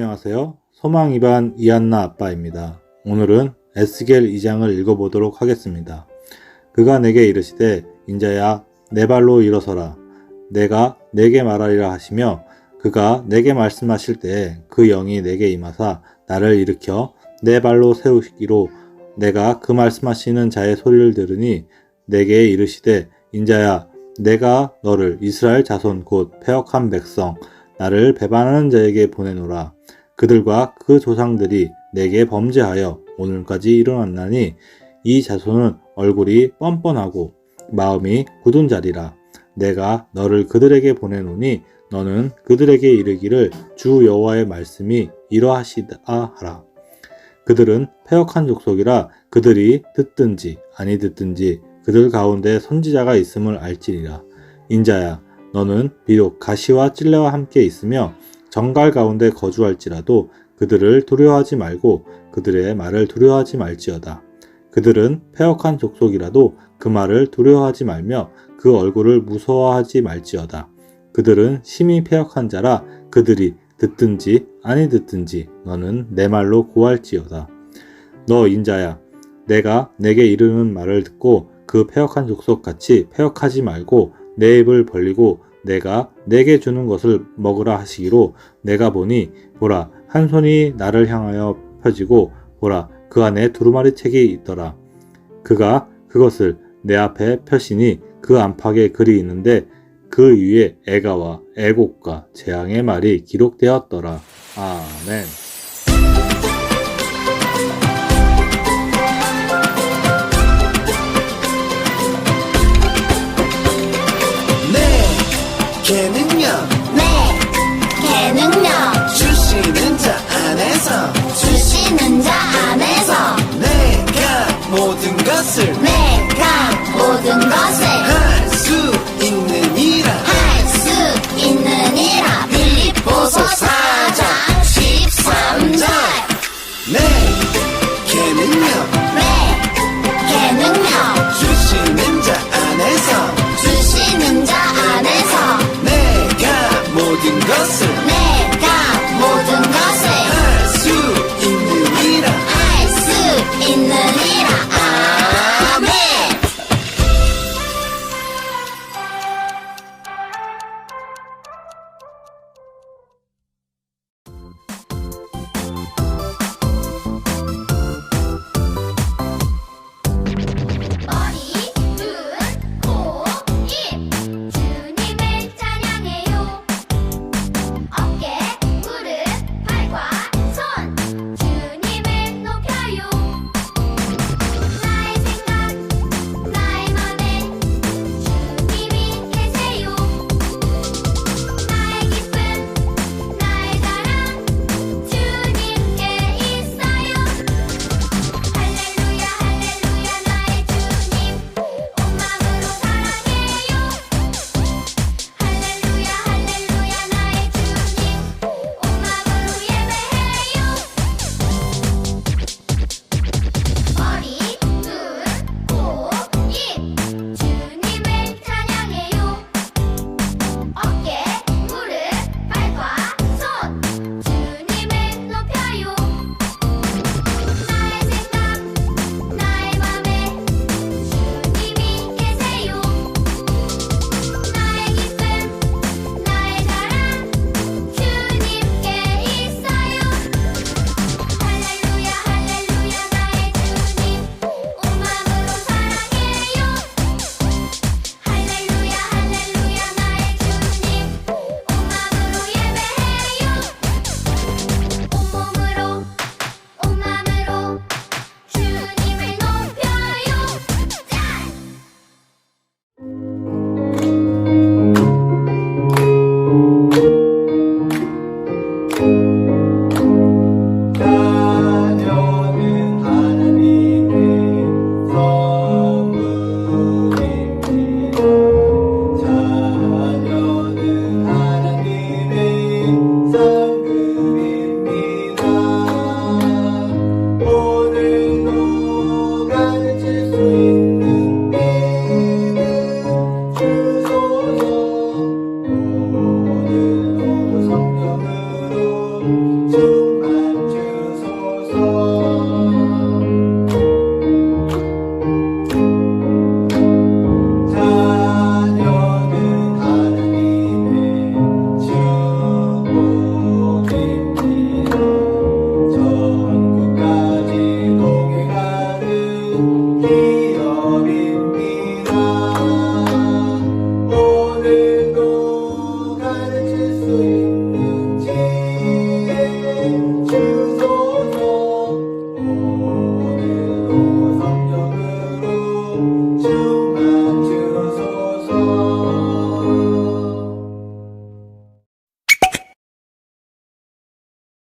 안녕하세요. 소망 이반 이한나 아빠입니다. 오늘은 에스겔 2장을 읽어보도록 하겠습니다. 그가 내게 이르시되 인자야 내 발로 일어서라 내가 내게 말하리라 하시며 그가 내게 말씀하실 때에 그 영이 내게 임하사 나를 일으켜 내 발로 세우시기로 내가 그 말씀하시는 자의 소리를 들으니 내게 이르시되 인자야 내가 너를 이스라엘 자손 곧 패역한 백성 나를 배반하는 자에게 보내노라 그들과 그 조상들이 내게 범죄하여 오늘까지 일어났나니 이 자손은 얼굴이 뻔뻔하고 마음이 굳은 자리라. 내가 너를 그들에게 보내노니 너는 그들에게 이르기를 주 여호와의 말씀이 이러하시다 하라. 그들은 패역한 족속이라 그들이 듣든지 아니 듣든지 그들 가운데 선지자가 있음을 알지니라. 인자야 너는 비록 가시와 찔레와 함께 있으며 정갈 가운데 거주할지라도 그들을 두려워하지 말고 그들의 말을 두려워하지 말지어다. 그들은 패역한 족속이라도 그 말을 두려워하지 말며 그 얼굴을 무서워하지 말지어다. 그들은 심히 패역한 자라 그들이 듣든지 아니 듣든지 너는 내 말로 구할지어다. 너 인자야, 내가 내게 이르는 말을 듣고 그 패역한 족속 같이 패역하지 말고 내 입을 벌리고 내가 내게 주는 것을 먹으라 하시기로 내가 보니 보라 한 손이 나를 향하여 펴지고 보라 그 안에 두루마리 책이 있더라. 그가 그것을 내 앞에 펴시니 그 안팎에 글이 있는데 그 위에 애가와 애곡과 재앙의 말이 기록되었더라. 아멘 걔는요 네, 개능력. 주시는 자 안에서. 주시는 자 안에서. 내가 모든 것을 내가